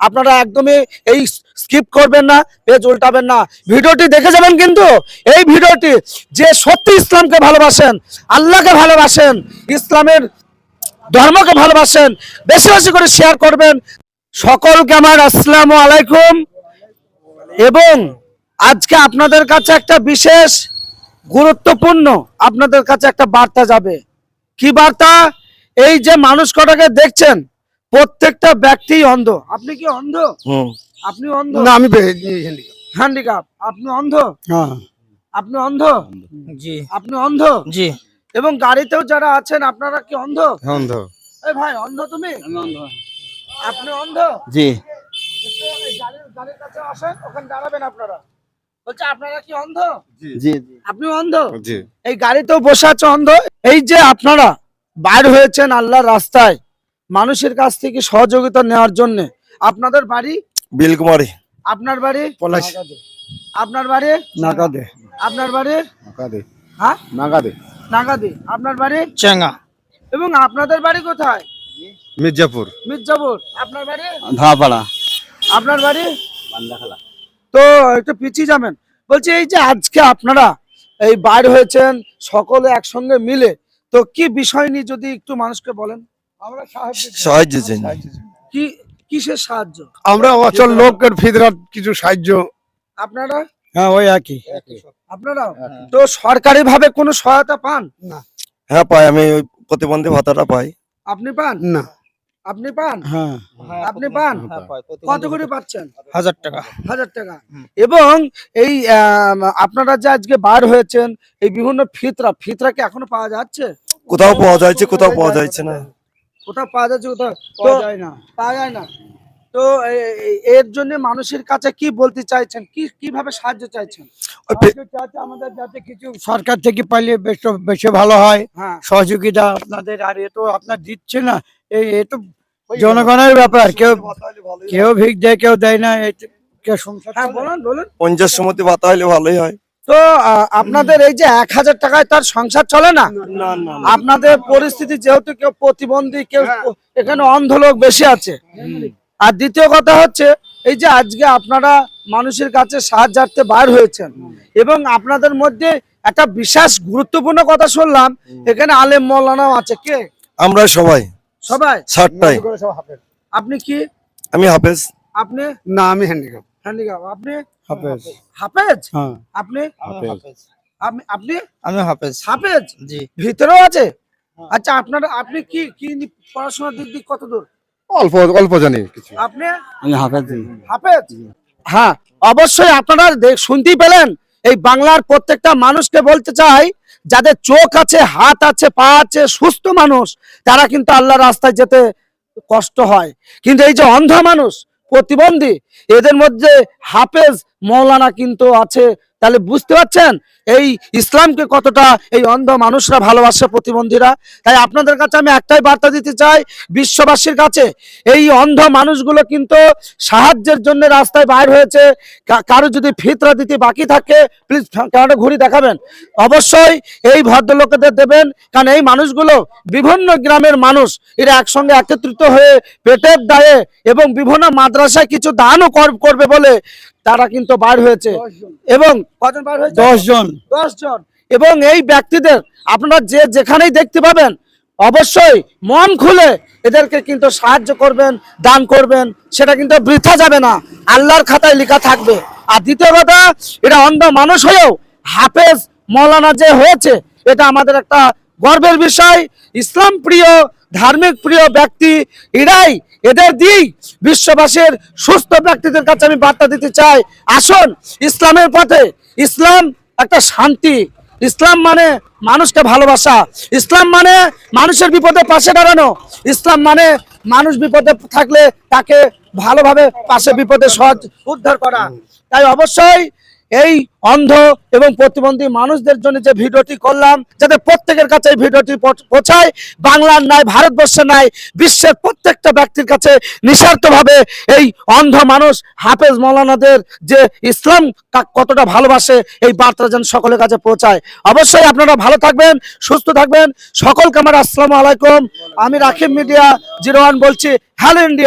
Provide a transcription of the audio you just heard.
আপনারা একদমই এই স্কিপ করবেন না, পেজ উল্টাবেন না। ভিডিওটি দেখে যাবেন কিন্তু এই ভিডিওটি যে সত্যি ইসলামকে ভালোবাসেন, আল্লাহকে ভালোবাসেন, ইসলামের ধর্মকে ভালোবাসেন, বেশি বেশি করে শেয়ার করবেন। সকলকে আমার আসসালামু আলাইকুম। এবং আজকে আপনাদের কাছে একটা বিশেষ গুরুত্বপূর্ণ আপনাদের কাছে একটা বার্তা যাবে। কি বার্তা? এই যে মানুষ কটাকে দেখছেন প্রত্যেকটা ব্যক্তি অন্ধ। আপনি কি অন্ধ? আপনি অন্ধ? না আমি হ্যান্ডিক্যাপ আপনি অন্ধ? হ্যাঁ। আপনি অন্ধ? জি। আপনি অন্ধ? জি। এবং গাড়িতেও যারা আছেন আপনারা কি অন্ধ? অন্ধ। এই ভাই অন্ধ তুমি? আপনি অন্ধ? জি। একটু এই গাড়ির গাড়ির কাছে আসেন ওখানে দাঁড়াবেন আপনারা। বলছে আপনারা কি অন্ধ? জি। আপনি অন্ধ? জি। এই গাড়িতেও বসে আছে অন্ধ? এই যে আপনারা বাইর হয়েছেন আল্লাহর রাস্তায়। মানুষের কাছ থেকে সহযোগিতা নেওয়ার জন্য আপনাদের বাড়ি? বিলকুমারি। আপনার বাড়ি? পলাশ। আপনার বাড়ি? নাগাদে। আপনার বাড়ি? নাগাদে। হ্যাঁ? নাগাদে। নাগাদে। আপনার বাড়ি? চেঙ্গা। এবং আপনাদের বাড়ি কোথায়? মির্জাপুর। মির্জাপুর। আপনার বাড়ি? ধাপাড়া আপনার বাড়ি? বান্দাখালা। তো একটু পিছিয়ে যাবেন। বলছি এই যে আজকে আপনারা এই বাইর হয়েছেন সকলে একসঙ্গে মিলে তো কি বিষয় নিয়ে যদি একটু মানুষকে বলেন? সাহায্য সাহায্য চাই। কি কিসের সাহায্য? আমরা অচল লোকের ফিদরাত কিছু সাহায্য। আপনারা? হ্যাঁ ওই একই। আপনারা তো সরকারি ভাবে কোনো সহায়তা পান? না। হ্যাঁ পাই। আমি ওই প্রতিবন্ধী ভাতাটা পাই। আপনি পান? না। আপনি পান? হ্যাঁ। আপনি পান? কত করে পাচ্ছেন? হাজার টাকা। হাজার টাকা। এবং এই আপনারা যে আজকে বার হয়েছেন এই বিভিন্ন ফিতরা ফিতরা কি এখনও পাওয়া যাচ্ছে? কোথাও পাওয়া যাচ্ছে কোথাও পাওয়া যাচ্ছে না। কোথাও পাওয়া যাচ্ছে কোথাও পাওয়া যায় না। পাওয়া যায় না। তো এর জন্য মানুষের কাছে কি বলতে চাইছেন? কি কীভাবে সাহায্য চাইছেন? আমাদের যাতে কিছু সরকার থেকে পাইলে বেশ বেশি ভালো হয়। হ্যাঁ। সহযোগিতা আপনাদের আর এ তো আপনার দিচ্ছে না। এই এ তো জনগণের ব্যাপার। কেউ কেউ ভিক দেয় কেউ দেয় না। এই তো- কেউ সংসার হ্যাঁ বলুন বলুন। পঞ্চাশ সমতি ভাতা হলে ভালোই হয়। তো আপনাদের এই যে এক হাজার টাকায় তার সংসার চলে না? আপনাদের পরিস্থিতি যেহেতু কেউ প্রতিবন্ধী কেউ এখানে অন্ধ লোক বেশি আছে। আর দ্বিতীয় কথা হচ্ছে এই যে আজকে আপনারা মানুষের কাছে সাহায্যার্থে বার হয়েছেন এবং আপনাদের মধ্যে একটা বিশেষ গুরুত্বপূর্ণ কথা শুনলাম এখানে আলেম মৌলানাও আছে। কে? আমরা সবাই। সবাই? ষাটটাই আপনি কি? আমি হাফেজ। আপনি? না আমি হ্যান্ডিক্যাপ। হ্যান্ডিক্যাপ আপনি হাফেজ। হাফেজ? হ্যাঁ। আপনি? আপনি আপনি? আমি হাফেজ। হাফেজ? জি। ভিতরেও আছে? আচ্ছা আপনারা আপনি কি কি পড়াশোনার দিক দিক কত দূর? অল্প অল্প জানি কিছু। আপনি? আমি হাফেজ হাফেজ? হ্যাঁ অবশ্যই আপনারা দেখ- শুনতেই পেলেন এই বাংলার প্রত্যেকটা মানুষকে বলতে চাই যাদের চোখ আছে হাত আছে পা আছে সুস্থ মানুষ তারা কিন্তু আল্লাহর রাস্তায় যেতে কষ্ট হয়। কিন্তু এই যে অন্ধ মানুষ প্রতিবন্ধী। এদের মধ্যে হাফেজ মৌলানা কিন্তু আছে তাহলে বুঝতে পারছেন? এই ইসলামকে কতটা এই অন্ধ মানুষরা ভালোবাসে প্রতিবন্ধীরা? তাই আপনাদের কাছে আমি একটাই বার্তা দিতে চাই, বিশ্ববাসীর কাছে, এই অন্ধ মানুষগুলো কিন্তু সাহায্যের জন্য রাস্তায় বাইর হয়েছে। কারও যদি ফিতরা দিতে বাকি থাকে প্লিজ ক্যামেরা ঘুরি দেখাবেন? অবশ্যই এই ভদ্রলোকেদের দেবেন, কারণ এই মানুষগুলো বিভিন্ন গ্রামের মানুষ। এরা একসঙ্গে একত্রিত হয়ে পেটের দায়ে এবং বিভিন্ন মাদ্রাসায় কিছু দানও কর- করবে বলে তারা কিন্তু বার হয়েছে। এবং কজন বার হয়েছে? দশ জন। দশ জন। এবং এই ব্যক্তিদের আপনারা যে যেখানেই দেখতে পাবেন অবশ্যই মন খুলে এদেরকে কিন্তু সাহায্য করবেন দান করবেন সেটা কিন্তু বৃথা যাবে না। আল্লাহর খাতায় লেখা থাকবে। আর দ্বিতীয় কথা এটা অন্ধ মানুষ হয়েও হাফেজ মৌলানা যে হয়েছে এটা আমাদের একটা গর্বের বিষয়। ইসলাম প্রিয় ধার্মিক প্রিয় ব্যক্তি এরাই এদের দিয়েই বিশ্ববাসীর সুস্থ ব্যক্তিদের কাছে আমি বার্তা দিতে চাই। আসুন, ইসলামের পথে। ইসলাম একটা শান্তি। ইসলাম মানে মানুষকে ভালোবাসা। ইসলাম মানে মানুষের বিপদে পাশে দাঁড়ানো। ইসলাম মানে মানুষ বিপদে থাকলে তাকে ভালোভাবে পাশে বিপদে সহজ উদ্ধার করা। তাই অবশ্যই এই অন্ধ এবং প্রতিবন্ধী মানুষদের জন্য যে ভিডিওটি করলাম, যাতে প্রত্যেকের কাছে এই ভিডিওটি পৌঁছ- পৌঁছায়, বাংলার নাই ভারতবর্ষের নাই বিশ্বের প্রত্যেকটা ব্যক্তির কাছে নিঃস্বার্থভাবে এই অন্ধ মানুষ হাফেজ মৌলানাদের যে ইসলাম কতটা ভালোবাসে, এই বার্তা যেন সকলের কাছে পৌঁছায়। অবশ্যই আপনারা ভালো থাকবেন, সুস্থ থাকবেন। সকলকে আমার আসসালামু আলাইকুম। আমি রাকিব মিডিয়া জিরোয়ান বলছি, হ্যালো ইন্ডিয়া।